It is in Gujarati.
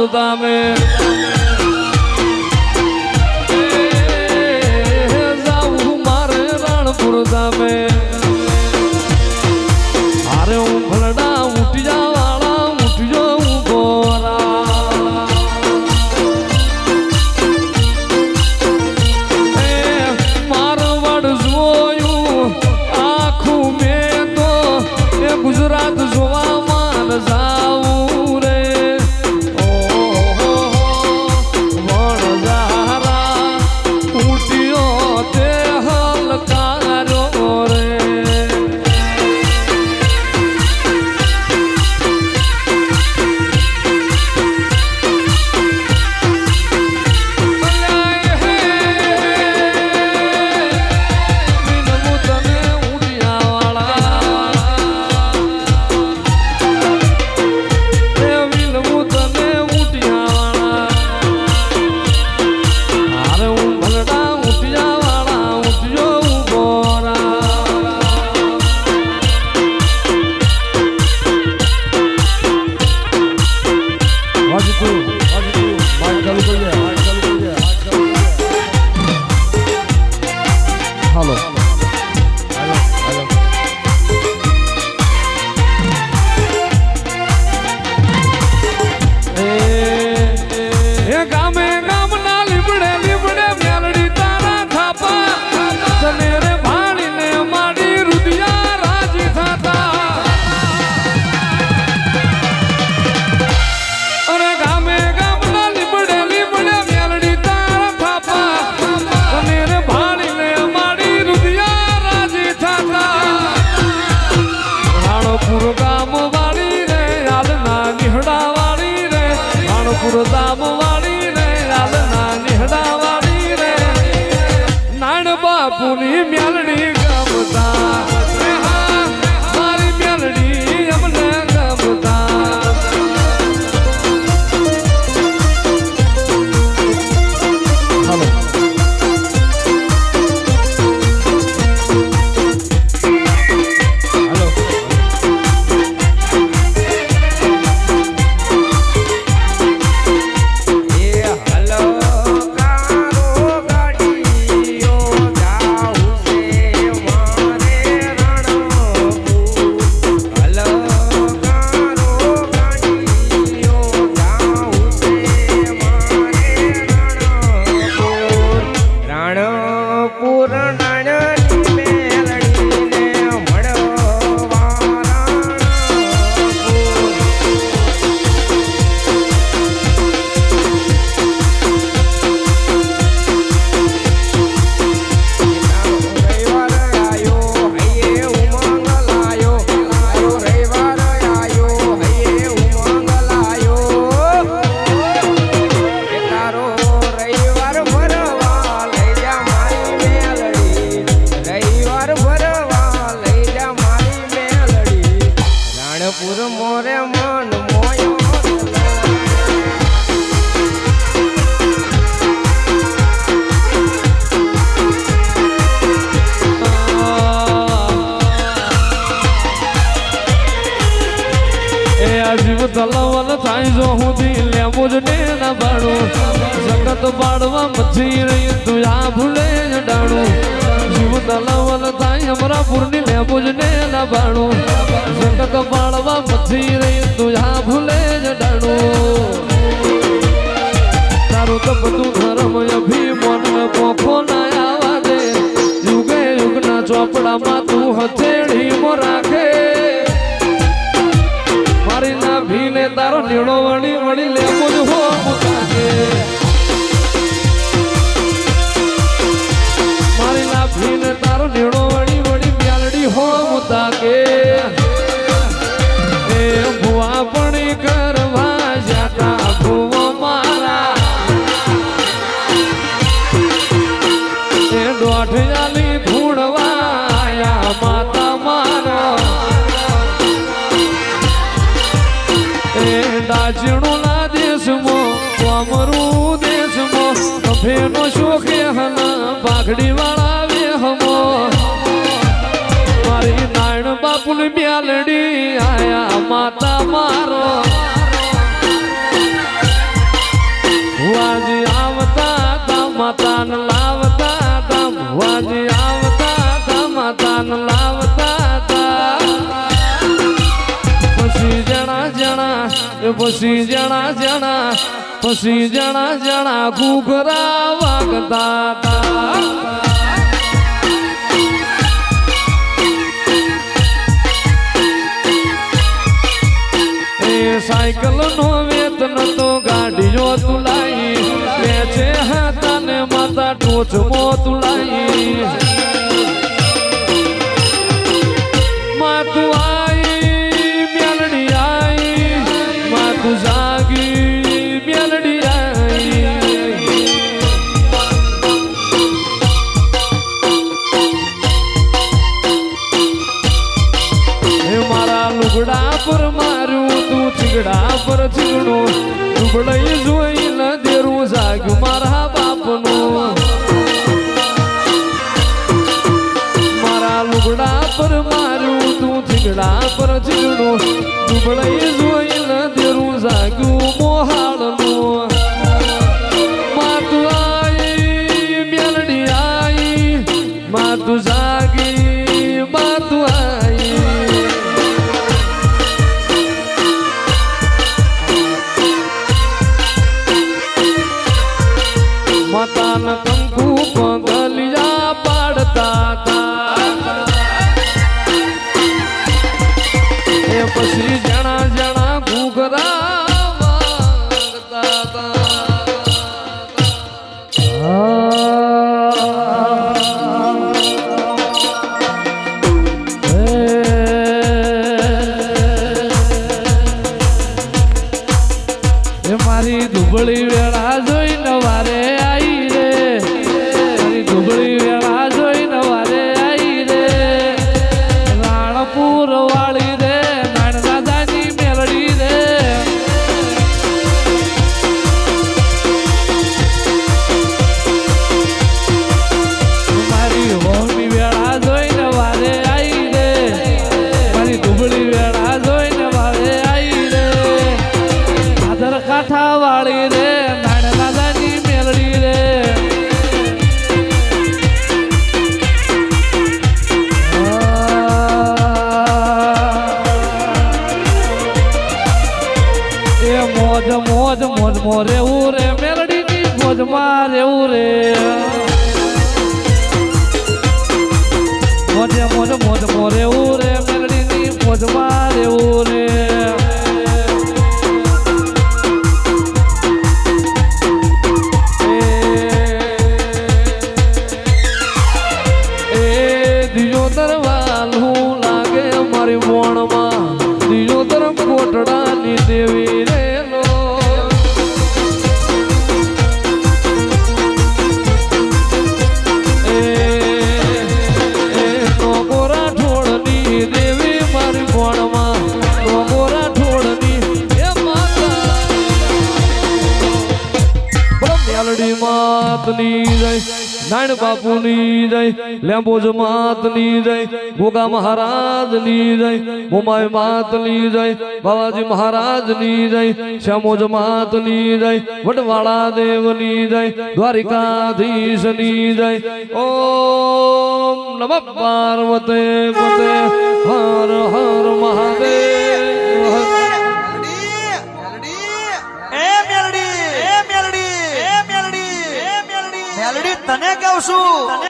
ગુણધામે બાપુની મેલણી સલવલ થાય જો હું દી લેવું જ ને ના પાડું જગત પાડવા મચી રહી તું, આ ભૂલે જ ડાણું જીવ તલવલ થાય અમરાપુરની લેવું જ ને ના જગત પાડવા તારો નીણો વળી વળી લેવો જ હો મારી લાફીને તારો નીણો વળી વળી મ્યાલડી હો કે એનો શોખે હના પાઘડી વાળા હમો. મારી નાયણ બાપુને બ્યાલડી આયા માતા મારો. ભુવાજી આવતા તા, માતાન લાવતા તા. ભુવાજી આવતા તા, માતાન લાવતા તા. પછી જણા જણા પછી જણા જણા. ઘૂઘરા વાગતા હતા. સાયકલ નો વેતન તો ગાડીઓ તુલાઈ. વેચે હતા ને માતા ટોચ મો તુલાઈ. પર મારું તું ચીગડા પર ચીગડું લુગડઈ જોઈ ન દેરું જાગ્યું મોહાળનું પછી જણા જણા ઘૂઘરા. મારી દુબળી વેળા જોઈ નવારે આઈ રે. મારી દુબળી ore ore મેલડી માતની જય નાણ બાપુની જય લેમ્બોજ માતની જય, ગોગા મહારાજની જય મોમાય માતની જય, બાવાજી મહારાજની જય, શ્યામોજ માતની જય, વડવાળા દેવની જય, દ્વારિકાધીશની જય. ઓમ નમ પાર્વતે પતે હર હર મહાદેવ. તને કહું છું.